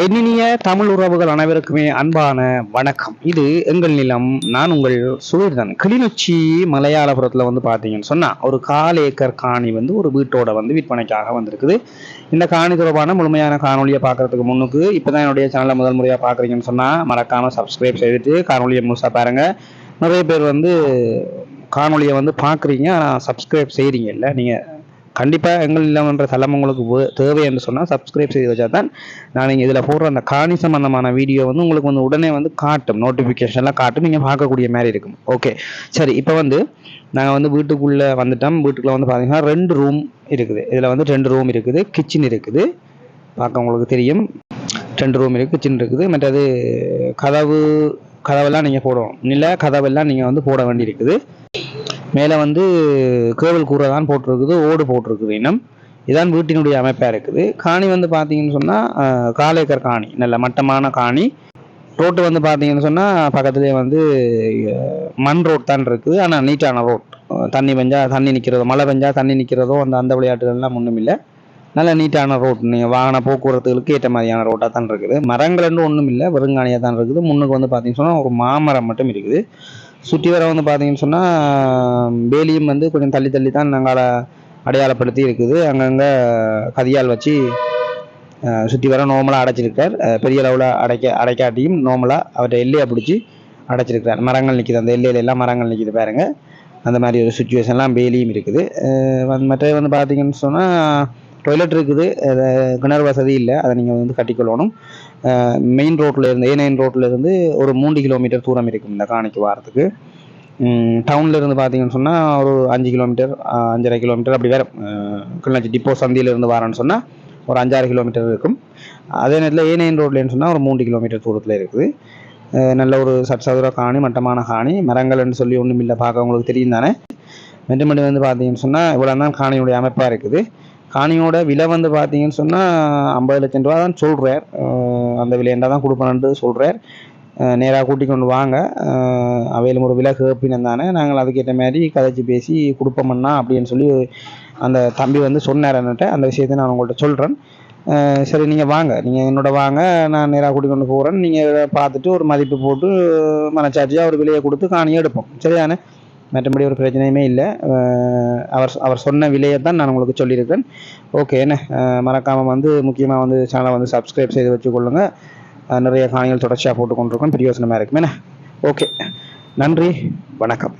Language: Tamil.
எண்ணினிய தமிழ் உறவுகள் அனைவருக்குமே அன்பான வணக்கம். இது எங்கள் நிலம் நான் உங்கள் சுவீர்தன். கிளிநொச்சி மலையாளபுரத்தில் வந்து பார்த்தீங்கன்னு சொன்னால் ஒரு கால் ஏக்கர் காணி வந்து ஒரு வீட்டோட வந்து விற்பனைக்காக வந்திருக்குது. இந்த காணி தொடர்பான முழுமையான காணொலியை பார்க்கறதுக்கு முன்னுக்கு இப்போ தான் என்னுடைய சேனலை முதல் முறையாக பார்க்குறீங்கன்னு சொன்னால் மறக்காமல் சப்ஸ்கிரைப் செய்துட்டு காணொலியை முழுசாக பாருங்கள் நிறைய பேர் வந்து காணொலியை வந்து பார்க்குறீங்க ஆனால் சப்ஸ்கிரைப் செய்கிறீங்க இல்லை நீங்கள் கண்டிப்பாக எங்கள் இல்லைன்ற தளம் உங்களுக்கு தேவை என்று சொன்னால் சப்ஸ்கிரைப் செய்து வச்சா தான் நான் நீங்கள் இதில் போடுற அந்த காணி சம்பந்தமான வீடியோ வந்து உங்களுக்கு வந்து உடனே வந்து காட்டும் நோட்டிஃபிகேஷன்லாம் காட்டும். நீங்கள் பார்க்கக்கூடிய மாதிரி இருக்கும். ஓகே சரி இப்போ வந்து நாங்கள் வந்து வீட்டுக்குள்ளே வந்துட்டோம். வீட்டுக்குள்ளே வந்து பார்த்தீங்கன்னா ரெண்டு ரூம் இருக்குது. இதில் வந்து ரெண்டு ரூம் இருக்குது. கிச்சன் இருக்குது. பார்க்க உங்களுக்கு தெரியும். ரெண்டு ரூம் இருக்குது கிச்சன் இருக்குது. மற்றது கதவு கதவெல்லாம் நீங்கள் போடணும். இல்லை கதவெல்லாம் நீங்கள் வந்து போட வேண்டியிருக்குது. மேலே வந்து கேவல் கூரை தான் போட்டிருக்குது ஓடு போட்டிருக்குது இன்னும். இதான் வீட்டினுடைய அமைப்பாக இருக்குது. காணி வந்து பார்த்தீங்கன்னு சொன்னால் காலேக்கர் காணி நல்ல மட்டமான காணி. ரோட்டு வந்து பார்த்தீங்கன்னு சொன்னால் பக்கத்துலேயே வந்து மண் ரோட் தான் இருக்குது. ஆனால் நீட்டான ரோட். தண்ணி பெஞ்சா தண்ணி நிற்கிறதோ மழை பெஞ்சா தண்ணி நிற்கிறதோ அந்த அந்த விளையாட்டுகள்லாம் ஒன்றும் இல்லை. நல்ல நீட்டான ரோட். நீங்கள் வாகன போக்குவரத்துகளுக்கு ஏற்ற மாதிரியான ரோட்டாக தான் இருக்குது. மரங்கள் ஒன்றும் இல்லை வெறுங்காணியாக தான் இருக்குது. முன்னுக்கு வந்து பார்த்தீங்கன்னு சொன்னால் ஒரு மாமரம் மட்டும் இருக்குது. சுற்றி வர வந்து பார்த்தீங்கன்னு சொன்னால் வேலியும் வந்து கொஞ்சம் தள்ளி தள்ளி தான் நாங்கள் அடையாளப்படுத்தி இருக்குது. அங்கங்கே கதியால் வச்சு சுற்றி வர நோமலாக அடைச்சிருக்கார். பெரிய அளவில் அடைக்க அடைக்காட்டியும் நோமலாக அவர்கிட்ட எல்லையை பிடிச்சி அடைச்சிருக்கிறார். மரங்கள் நிற்கிது அந்த எல்லையில எல்லாம் மரங்கள் நிற்கிது பாருங்க. அந்த மாதிரி ஒரு சுச்சுவேஷன்லாம் வேலியும் இருக்குது. மற்ற வந்து மற்றது வந்து பார்த்தீங்கன்னு சொன்னால் டொய்லெட் இருக்குது. கிணறு வசதி இல்லை. அதை நீங்கள் வந்து கட்டிக்கொள்ளணும் மெயின் ரோட்டில் இருந்து ஏ நைன் ரோட்டில் இருந்து ஒரு மூன்று கிலோமீட்டர் தூரம் இருக்கும் இந்த காணிக்கு வாரத்துக்கு. டவுனில் இருந்து பார்த்தீங்கன்னு சொன்னால் ஒரு அஞ்சு கிலோமீட்டர் அஞ்சரை கிலோமீட்டர் அப்படி வேறு கிளிநொச்சி டிப்போ சந்தியிலேருந்து வரேன்னு சொன்னால் ஒரு அஞ்சாறு கிலோமீட்டர் இருக்கும். அதே நேரத்தில் ஏ நைன் ரோட்லேன்னு சொன்னால் ஒரு மூன்று கிலோமீட்டர் தூரத்தில் இருக்குது. நல்ல ஒரு சட்சதுர காணி மட்டமான காணி. மரங்கள்னு சொல்லி ஒன்றும் இல்லை பார்க்க உங்களுக்கு தெரியும் தானே. மெட்டுமட்டி வந்து பார்த்தீங்கன்னு சொன்னால் இவ்வளோ தான் காணியுடைய அமைப்பாக இருக்குது. காணியோட விலை வந்து பார்த்தீங்கன்னு சொன்னால் ஐம்பது லட்சம் ரூபா தான் சொல்கிறார் அந்த விலையண்டா தான் கொடுப்பேன்ட்டு சொல்கிறார் நேராக கூட்டி கொண்டு வாங்க. அவையில் அவையிலும் ஒரு விலை கேப்பினம் தானே. நாங்கள் அதுக்கேற்ற மாதிரி கதைச்சி பேசி கொடுப்போம்னா அப்படின்னு சொல்லி அந்த தம்பி வந்து சொன்னார் என்னட்ட அந்த விஷயத்தை நான் உங்கள்கிட்ட சொல்கிறேன் சரி நீங்கள் வாங்க. நீங்கள் என்னோட வாங்க. நான் நேராக கூட்டி கொண்டு போகிறேன் நீங்கள் பார்த்துட்டு ஒரு மதிப்பு போட்டு மனச்சாட்சியாக ஒரு விலையை கொடுத்து காணியை எடுப்போம். சரியானே மற்றபடி ஒரு பிரச்சனையுமே இல்லை. அவர் அவர் சொன்ன விலையை தான் நான் உங்களுக்கு சொல்லியிருக்கேன். ஓகே என்ன? மறக்காமல் வந்து முக்கியமாக வந்து சேனலை வந்து சப்ஸ்கிரைப் செய்து வச்சுக்கொள்ளுங்க. நிறைய காணிகள் தொடர்ச்சியாக போட்டுக்கொண்டிருக்கோம். பிரியோசனமாக இருக்கும் என்ன? ஓகே நன்றி. வணக்கம்.